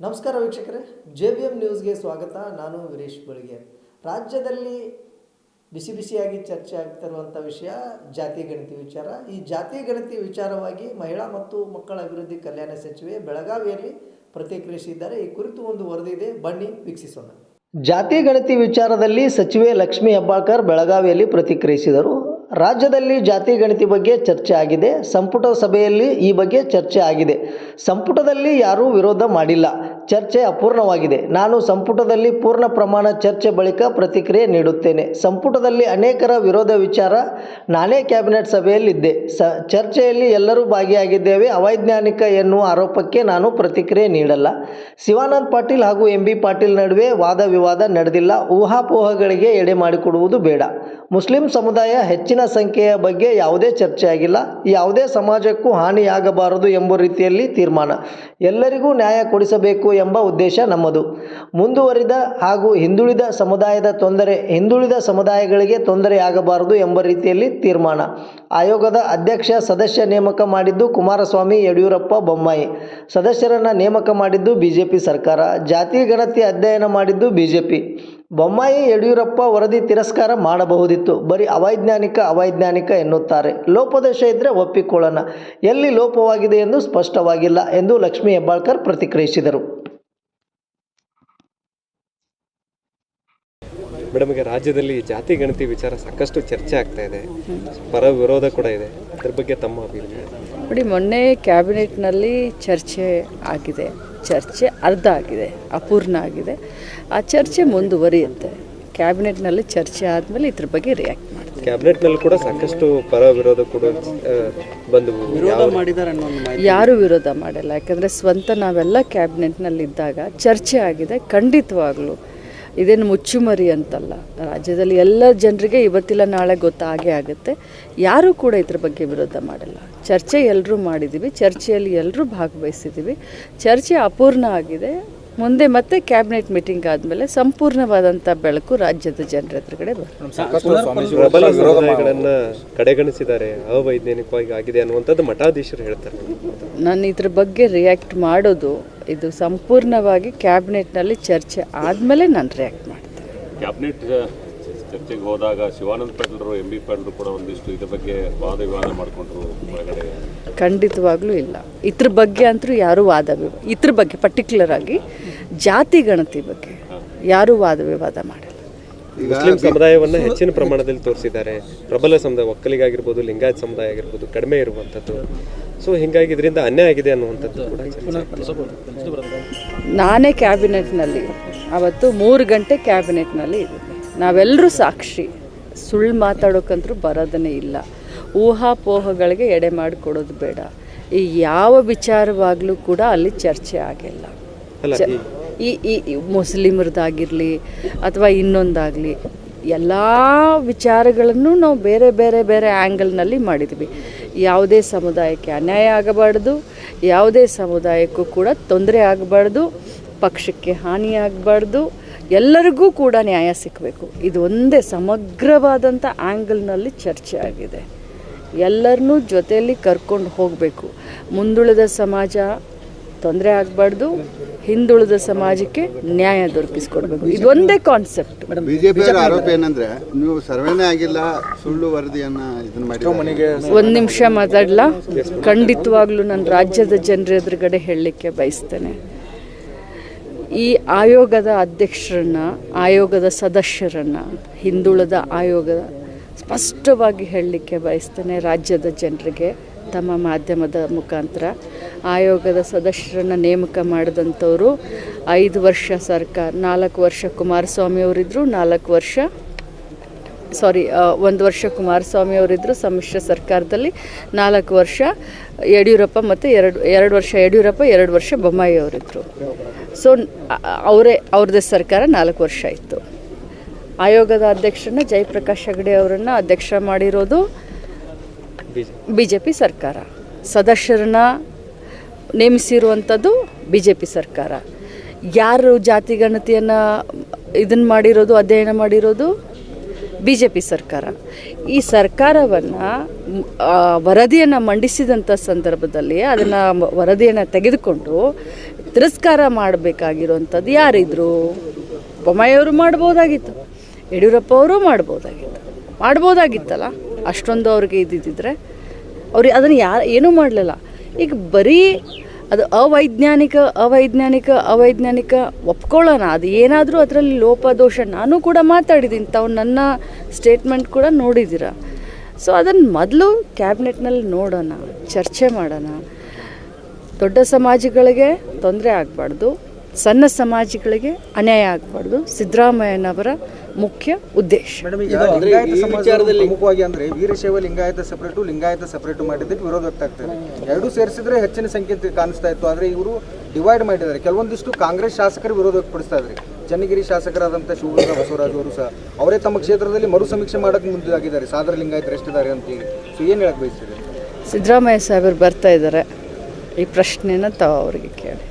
ನಮಸ್ಕಾರ ವೀಕ್ಷಕರೇ J B M ನ್ಯೂಸ್ಗೆ ಸ್ವಾಗತ. ನಾನು ವೀರೇಶ್ ಬಳಿಗೆ. ರಾಜ್ಯದಲ್ಲಿ ಬಿಸಿ ಬಿಸಿಯಾಗಿ ಚರ್ಚೆ ಆಗ್ತಿರುವಂಥ ವಿಷಯ ಜಾತಿ ಗಣತಿ ವಿಚಾರ. ಈ ಜಾತಿ ಗಣತಿ ವಿಚಾರವಾಗಿ ಮಹಿಳಾ ಮತ್ತು ಮಕ್ಕಳ ಅಭಿವೃದ್ಧಿ ಕಲ್ಯಾಣ ಸಚಿವೆ ಬೆಳಗಾವಿಯಲ್ಲಿ ಪ್ರತಿಕ್ರಿಯಿಸಿದ್ದಾರೆ. ಈ ಕುರಿತು ಒಂದು ವರದಿ ಇದೆ. ಬನ್ನಿ, ವೀಕ್ಷಿಸೋಣ. ಜಾತಿ ಗಣತಿ ವಿಚಾರದಲ್ಲಿ ಸಚಿವೆ ಲಕ್ಷ್ಮೀ ಹೆಬ್ಬಾಳ್ಕರ್ ಬೆಳಗಾವಿಯಲ್ಲಿ ಪ್ರತಿಕ್ರಿಯಿಸಿದರು. ರಾಜ್ಯದಲ್ಲಿ ಜಾತಿ ಗಣತಿ ಬಗ್ಗೆ ಚರ್ಚೆ ಆಗಿದೆ, ಸಂಪುಟ ಸಭೆಯಲ್ಲಿ ಈ ಬಗ್ಗೆ ಚರ್ಚೆ ಆಗಿದೆ. ಸಂಪುಟದಲ್ಲಿ ಯಾರೂ ವಿರೋಧ ಮಾಡಿಲ್ಲ. ಚರ್ಚೆ ಅಪೂರ್ಣವಾಗಿದೆ. ನಾನು ಸಂಪುಟದಲ್ಲಿ ಪೂರ್ಣ ಪ್ರಮಾಣ ಚರ್ಚೆ ಬಳಿಕ ಪ್ರತಿಕ್ರಿಯೆ ನೀಡುತ್ತೇನೆ. ಸಂಪುಟದಲ್ಲಿ ಅನೇಕರ ವಿರೋಧ ವಿಚಾರ ನಾನೇ ಕ್ಯಾಬಿನೆಟ್ ಸಭೆಯಲ್ಲಿದ್ದೆ. ಸ, ಚರ್ಚೆಯಲ್ಲಿ ಎಲ್ಲರೂ ಭಾಗಿಯಾಗಿದ್ದೇವೆ. ಅವೈಜ್ಞಾನಿಕ ಎನ್ನುವ ಆರೋಪಕ್ಕೆ ನಾನು ಪ್ರತಿಕ್ರಿಯೆ ನೀಡಲ್ಲ. ಶಿವಾನಂದ್ ಪಾಟೀಲ್ ಹಾಗೂ ಎಂ ಬಿ ಪಾಟೀಲ್ ನಡುವೆ ವಾದ ವಿವಾದ ನಡೆದಿಲ್ಲ. ಊಹಾಪೋಹಗಳಿಗೆ ಎಡೆ ಮಾಡಿಕೊಡುವುದು ಬೇಡ. ಮುಸ್ಲಿಂ ಸಮುದಾಯ ಹೆಚ್ಚಿನ ಸಂಖ್ಯೆಯ ಬಗ್ಗೆ ಯಾವುದೇ ಚರ್ಚೆ ಆಗಿಲ್ಲ ಯಾವುದೇ ಸಮಾಜಕ್ಕೂ ಹಾನಿಯಾಗಬಾರದು ಎಂಬ ರೀತಿಯಲ್ಲಿ ತೀರ್ಮಾನ. ಎಲ್ಲರಿಗೂ ನ್ಯಾಯ ಕೊಡಿಸಬೇಕು ಎಂಬ ಉದ್ದೇಶ ನಮ್ಮದು. ಮುಂದುವರಿದ ಹಾಗೂ ಹಿಂದುಳಿದ ಸಮುದಾಯದ ತೊಂದರೆ ಹಿಂದುಳಿದ ಸಮುದಾಯಗಳಿಗೆ ತೊಂದರೆಯಾಗಬಾರದು ಎಂಬ ರೀತಿಯಲ್ಲಿ ತೀರ್ಮಾನ. ಆಯೋಗದ ಅಧ್ಯಕ್ಷ ಸದಸ್ಯ ನೇಮಕ ಮಾಡಿದ್ದು ಕುಮಾರಸ್ವಾಮಿ, ಯಡಿಯೂರಪ್ಪ, ಬೊಮ್ಮಾಯಿ. ಸದಸ್ಯರನ್ನು ನೇಮಕ ಮಾಡಿದ್ದು ಬಿಜೆಪಿ ಸರ್ಕಾರ. ಜಾತಿ ಗಣತಿ ಅಧ್ಯಯನ ಮಾಡಿದ್ದು ಬಿಜೆಪಿ. ಬೊಮ್ಮಾಯಿ, ಯಡಿಯೂರಪ್ಪ ವರದಿ ತಿರಸ್ಕಾರ ಮಾಡಬಹುದಿತ್ತು. ಬರೀ ಅವೈಜ್ಞಾನಿಕ ಅವೈಜ್ಞಾನಿಕ ಎನ್ನುತ್ತಾರೆ. ಲೋಪದೋಷ ಇದ್ದರೆ ಒಪ್ಪಿಕೊಳ್ಳೋಣ. ಎಲ್ಲಿ ಲೋಪವಾಗಿದೆ ಎಂದು ಸ್ಪಷ್ಟವಾಗಿಲ್ಲ ಎಂದು ಲಕ್ಷ್ಮೀ ಹೆಬ್ಬಾಳ್ಕರ್ ಪ್ರತಿಕ್ರಿಯಿಸಿದರು. ಮೇಡಮ್ ಈಗ ರಾಜ್ಯದಲ್ಲಿ ಜಾತಿ ಗಣತಿ ವಿಚಾರ ಸಾಕಷ್ಟು ಚರ್ಚೆ ಆಗ್ತಾ ಇದೆ. ಪರ ವಿರೋಧ ಕೂಡ ಇದೆ. ಅದ್ರ ಬಗ್ಗೆ ತಮ್ಮ ಅಭಿಪ್ರಾಯ? ನೋಡಿ ಮೊನ್ನೆ ಕ್ಯಾಬಿನೆಟ್ನಲ್ಲಿ ಚರ್ಚೆ ಆಗಿದೆ. ಚರ್ಚೆ ಅರ್ಧ ಆಗಿದೆ ಅಪೂರ್ಣ ಆಗಿದೆ. ಆ ಚರ್ಚೆ ಮುಂದುವರಿಯುತ್ತೆ. ಕ್ಯಾಬಿನೆಟ್ನಲ್ಲಿ ಚರ್ಚೆ ಆದಮೇಲೆ ಇದ್ರ ಬಗ್ಗೆ ರಿಯಾಕ್ಟ್ ಮಾಡ್ತೀವಿ. ಕ್ಯಾಬಿನೆಟ್ನಲ್ಲಿ ಕೂಡ ಸಾಕಷ್ಟು ಪರ ವಿರೋಧ ಕೂಡ ಬಂದು ಯಾರು ವಿರೋಧ ಮಾಡಿಲ್ಲ. ಯಾಕಂದರೆ ಸ್ವಂತ ನಾವೆಲ್ಲ ಕ್ಯಾಬಿನೆಟ್ನಲ್ಲಿದ್ದಾಗ ಚರ್ಚೆ ಆಗಿದೆ. ಖಂಡಿತವಾಗ್ಲೂ ಇದೇನು ಮುಚ್ಚುಮರಿ ಅಂತಲ್ಲ. ರಾಜ್ಯದಲ್ಲಿ ಎಲ್ಲ ಜನರಿಗೆ ಇವತ್ತಿಲ್ಲ, ನಾಳೆ ಗೊತ್ತಾಗೇ ಆಗುತ್ತೆ. ಯಾರೂ ಕೂಡ ಇದ್ರ ಬಗ್ಗೆ ವಿರೋಧ ಮಾಡಿಲ್ಲ. ಚರ್ಚೆ ಎಲ್ಲರೂ ಮಾಡಿದ್ದೀವಿ. ಚರ್ಚೆಯಲ್ಲಿ ಎಲ್ಲರೂ ಭಾಗವಹಿಸಿದ್ದೀವಿ. ಚರ್ಚೆ ಅಪೂರ್ಣ ಆಗಿದೆ. ಮುಂದೆ ಮತ್ತೆ ಕ್ಯಾಬಿನೆಟ್ ಮೀಟಿಂಗ್ ಆದಮೇಲೆ ಸಂಪೂರ್ಣವಾದಂಥ ಬೆಳಕು ರಾಜ್ಯದ ಜನರ ಎದುರುಗಡೆ ಕಡೆ ಕಡೆಗಣಿಸಿದ್ದಾರೆ. ಅವೈಜ್ಞಾನಿಕವಾಗಿ ಆಗಿದೆ ಅನ್ನುವಂಥದ್ದು ಮಠಾಧೀಶರು ಹೇಳ್ತಾರೆ. ನಾನು ಇದ್ರ ಬಗ್ಗೆ ರಿಯಾಕ್ಟ್ ಮಾಡೋದು ಇದು ಸಂಪೂರ್ಣವಾಗಿ ಕ್ಯಾಬಿನೆಟ್ನಲ್ಲಿ ಚರ್ಚೆ ಆದಮೇಲೆ ನಾನು ರಿಯಾಕ್ಟ್ ಮಾಡ್ತೇನೆ. ಕ್ಯಾಬಿನೆಟ್ ಚರ್ಚೆಗೆ ಹೋದಾಗ ಶಿವಾನಂದ ಪಾಟೀಲ್ರು ಎಂ ಬಿ ಪಾಟೀಲ್ರು ಕೂಡ ಒಂದಿಷ್ಟು ಇದ್ರ ಬಗ್ಗೆ ವಾದ ವಿವಾದ ಮಾಡಿಕೊಂಡ್ರು ಒಳಗಡೆ ಖಂಡಿತವಾಗ್ಲೂ ಇಲ್ಲ. ಇದ್ರ ಬಗ್ಗೆ ಅಂತೂ ಯಾರೂ ವಾದ ವಿವಾದ ಇದ್ರ ಬಗ್ಗೆ ಪರ್ಟಿಕ್ಯುಲರ್ ಆಗಿ ಜಾತಿ ಗಣತಿ ಬಗ್ಗೆ ಯಾರೂ ವಾದ ವಿವಾದ ಮಾಡಿಲ್ಲ. ಮುಸ್ಲಿಂ ಸಮುದಾಯವನ್ನ ಹೆಚ್ಚಿನ ಪ್ರಮಾಣದಲ್ಲಿ ತೋರಿಸಿದ್ದಾರೆ. ಪ್ರಬಲ ಸಮುದಾಯ ಒಕ್ಕಲಿಗಾಗಿರ್ಬೋದು ಲಿಂಗಾಯತ್ ಸಮುದಾಯ ಆಗಿರ್ಬೋದು ಕಡಿಮೆ ಇರುವಂಥದ್ದು. ಸೊ ಹಿಂಗಾಗಿ ಇದರಿಂದ ಅನ್ಯಾಯ ಆಗಿದೆ ಅನ್ನುವಂಥದ್ದು ಕೂಡ ನಾನೇ ಕ್ಯಾಬಿನೆಟ್ನಲ್ಲಿ ಅವತ್ತು ಮೂರು ಗಂಟೆ ಕ್ಯಾಬಿನೆಟ್ನಲ್ಲಿ ಇದ್ದೀನಿ. ನಾವೆಲ್ಲರೂ ಸಾಕ್ಷಿ. ಸುಳ್ಳು ಮಾತಾಡೋಕ್ಕಂತೂ ಬರೋದನ್ನೇ ಇಲ್ಲ. ಊಹಾಪೋಹಗಳಿಗೆ ಎಡೆ ಮಾಡಿಕೊಡೋದು ಬೇಡ. ಈ ಯಾವ ವಿಚಾರವಾಗಲೂ ಕೂಡ ಅಲ್ಲಿ ಚರ್ಚೆ ಆಗಿಲ್ಲ. ಈ ಈ ಮುಸ್ಲಿಮರದಾಗಿರಲಿ ಅಥವಾ ಇನ್ನೊಂದಾಗಲಿ ಎಲ್ಲ ವಿಚಾರಗಳನ್ನು ನಾವು ಬೇರೆ ಬೇರೆ ಬೇರೆ ಆ್ಯಂಗಲ್ನಲ್ಲಿ ಮಾಡಿದ್ವಿ. ಯಾವುದೇ ಸಮುದಾಯಕ್ಕೆ ಅನ್ಯಾಯ ಆಗಬಾರ್ದು ಯಾವುದೇ ಸಮುದಾಯಕ್ಕೂ ಕೂಡ ತೊಂದರೆ ಆಗಬಾರ್ದು ಪಕ್ಷಕ್ಕೆ ಹಾನಿ ಆಗಬಾರ್ದು ಎಲ್ಲರಿಗೂ ಕೂಡ ನ್ಯಾಯ ಸಿಕ್ಕಬೇಕು ಇದು ಒಂದೇ ಸಮಗ್ರವಾದಂಥ ಆ್ಯಂಗಲ್ನಲ್ಲಿ ಚರ್ಚೆ ಆಗಿದೆ. ಎಲ್ಲರನ್ನೂ ಜೊತೆಯಲ್ಲಿ ಕರ್ಕೊಂಡು ಹೋಗಬೇಕು. ಮುಂದುಳಿದ ಸಮಾಜ ತೊಂದರೆ ಆಗಬಾರ್ದು ಹಿಂದುಳಿದ ಸಮಾಜಕ್ಕೆ ನ್ಯಾಯ ದೊರಕಿಸ್ಕೊಡ್ಬೇಕು. ಇದೊಂದೇ ಕಾನ್ಸೆಪ್ಟ್ ಬಿಜೆಪಿ ಆರೋಪ ಏನಂದ್ರೆ ನೀವು ಸರ್ವೇನೇ ಆಗಿಲ್ಲ ಸುಳ್ಳು ವರದಿಯನ್ನ ಇದನ್ನ ಮಾಡಿ ಒಂದು ನಿಮಿಷ ಮಾತಾಡ್ಲಾ? ಖಂಡಿತವಾಗ್ಲೂ ನಾನು ರಾಜ್ಯದ ಜನರ ಎದುರುಗಡೆ ಹೇಳಲಿಕ್ಕೆ ಬಯಸ್ತೇನೆ. ಈ ಆಯೋಗದ ಅಧ್ಯಕ್ಷರನ್ನ, ಆಯೋಗದ ಸದಸ್ಯರನ್ನು, ಹಿಂದುಳಿದ ಆಯೋಗದ ಸ್ಪಷ್ಟವಾಗಿ ಹೇಳಲಿಕ್ಕೆ ಬಯಸ್ತೇನೆ ರಾಜ್ಯದ ಜನರಿಗೆ ತಮ್ಮ ಮಾಧ್ಯಮದ ಮುಖಾಂತರ. ಆಯೋಗದ ಸದಸ್ಯರನ್ನು ನೇಮಕ ಮಾಡಿದಂಥವರು ಐದು ವರ್ಷ ಸರ್ಕಾರ, ನಾಲ್ಕು ವರ್ಷ ಕುಮಾರಸ್ವಾಮಿ ಅವರಿದ್ದರು ನಾಲ್ಕು ವರ್ಷ ಸಾರಿ ಒಂದು ವರ್ಷ ಕುಮಾರಸ್ವಾಮಿ ಅವರಿದ್ದರು ಸಮ್ಮಿಶ್ರ ಸರ್ಕಾರದಲ್ಲಿ ನಾಲ್ಕು ವರ್ಷ, ಯಡಿಯೂರಪ್ಪ ಮತ್ತು ಎರಡು ಎರಡು ವರ್ಷ ಯಡಿಯೂರಪ್ಪ, ಎರಡು ವರ್ಷ ಬೊಮ್ಮಾಯಿ ಅವರಿದ್ದರು ಸೊ ಅವರೇ, ಅವ್ರದ್ದೇ ಸರ್ಕಾರ ನಾಲ್ಕು ವರ್ಷ ಇತ್ತು ಆಯೋಗದ ಅಧ್ಯಕ್ಷರನ್ನ ಜಯಪ್ರಕಾಶ್ ಹೆಗಡೆ ಅವರನ್ನು ಅಧ್ಯಕ್ಷ ಮಾಡಿರೋದು ಬಿ ಜೆ ಪಿ ಸರ್ಕಾರ. ಸದಸ್ಯರನ್ನ ನೇಮಿಸಿರುವಂಥದ್ದು ಬಿ ಜೆ ಪಿ ಸರ್ಕಾರ. ಯಾರು ಜಾತಿ ಗಣತಿಯನ್ನು ಇದನ್ನು ಮಾಡಿರೋದು, ಅಧ್ಯಯನ ಮಾಡಿರೋದು? ಬಿ ಜೆ ಪಿ ಸರ್ಕಾರ. ಈ ಸರ್ಕಾರವನ್ನು ವರದಿಯನ್ನು ಮಂಡಿಸಿದಂಥ ಸಂದರ್ಭದಲ್ಲಿ ಅದನ್ನು ವರದಿಯನ್ನು ತೆಗೆದುಕೊಂಡು ತಿರಸ್ಕಾರ ಮಾಡಬೇಕಾಗಿರುವಂಥದ್ದು ಯಾರಿದ್ರು? ಬೊಮ್ಮಾಯಿಯವರು ಮಾಡ್ಬೋದಾಗಿತ್ತು. ಯಡಿಯೂರಪ್ಪ ಅವರು ಮಾಡ್ಬೋದಾಗಿತ್ತು. ಮಾಡ್ಬೋದಾಗಿತ್ತಲ್ಲ? ಅಷ್ಟೊಂದು ಅವ್ರಿಗೆ ಇದ್ದಿದ್ದರೆ. ಅವ್ರಿಗೆ ಅದನ್ನು ಯಾರು ಏನೂ ಮಾಡಲಿಲ್ಲ. ಈಗ ಬರೀ ಅದು ಅವೈಜ್ಞಾನಿಕ ಅವೈಜ್ಞಾನಿಕ ಅವೈಜ್ಞಾನಿಕ ಒಪ್ಕೊಳ್ಳೋಣ. ಅದು ಏನಾದರೂ ಅದರಲ್ಲಿ ಲೋಪದೋಷ ನಾನು ಕೂಡ ಮಾತಾಡಿದ್ದೀನಿ. ತಾವು ನನ್ನ ಸ್ಟೇಟ್ಮೆಂಟ್ ಕೂಡ ನೋಡಿದ್ದೀರ. ಸೊ ಅದನ್ನು ಮೊದಲು ಕ್ಯಾಬಿನೆಟ್ನಲ್ಲಿ ನೋಡೋಣ, ಚರ್ಚೆ ಮಾಡೋಣ. ದೊಡ್ಡ ಸಮಾಜಗಳಿಗೆ ತೊಂದರೆ ಆಗಬಾರ್ದು. ಸಣ್ಣ ಸಮಾಜಗಳಿಗೆ ಅನ್ಯಾಯ ಆಗಬಾರ್ದು. ಸಿದ್ದರಾಮಯ್ಯನವರ ಮುಖ್ಯ ಉದ್ದೇಶ. ಪ್ರಮುಖವಾಗಿ ಅಂದ್ರೆ ವೀರಶೈವ ಲಿಂಗಾಯತ ಸಪರೇಟು ಲಿಂಗಾಯತ ಸಪರೇಟು ಮಾಡಿದ್ದಕ್ಕೆ ವಿರೋಧ ವ್ಯಕ್ತ ಆಗ್ತದೆ. ಎರಡೂ ಸೇರಿಸಿದ್ರೆ ಹೆಚ್ಚಿನ ಸಂಖ್ಯೆ ಕಾಣಿಸ್ತಾ ಇತ್ತು. ಆದ್ರೆ ಇವರು ಡಿವೈಡ್ ಮಾಡಿದ್ದಾರೆ. ಕೆಲವೊಂದಿಷ್ಟು ಕಾಂಗ್ರೆಸ್ ಶಾಸಕರು ವಿರೋಧ ವ್ಯಕ್ತಪಡಿಸ್ತಾ ಇದ್ದಾರೆ. ಚನ್ನಗಿರಿ ಶಾಸಕರಾದಂಥ ಶಿವಮೊಗ್ಗ ಬಸವರಾಜ್ ಅವರು ಸಹ. ಅವರೇ ತಮ್ಮ ಕ್ಷೇತ್ರದಲ್ಲಿ ಮರು ಸಮೀಕ್ಷೆ ಮಾಡಕ್ಕೆ ಮುಂದಾಗಿದ್ದಾರೆ. ಸಾದರ ಲಿಂಗಾಯತರು ಎಷ್ಟಿದ್ದಾರೆ ಅಂತೇಳಿ. ಸೊ ಏನು ಹೇಳಕ್ ಬಯಸ್ತೀರಿ? ಸಿದ್ದರಾಮಯ್ಯ ಸಾಹೇಬರು ಬರ್ತಾ ಇದ್ದಾರೆ. ಈ ಪ್ರಶ್ನೆನ ತಾವು ಅವರಿಗೆ ಕೇಳಿ.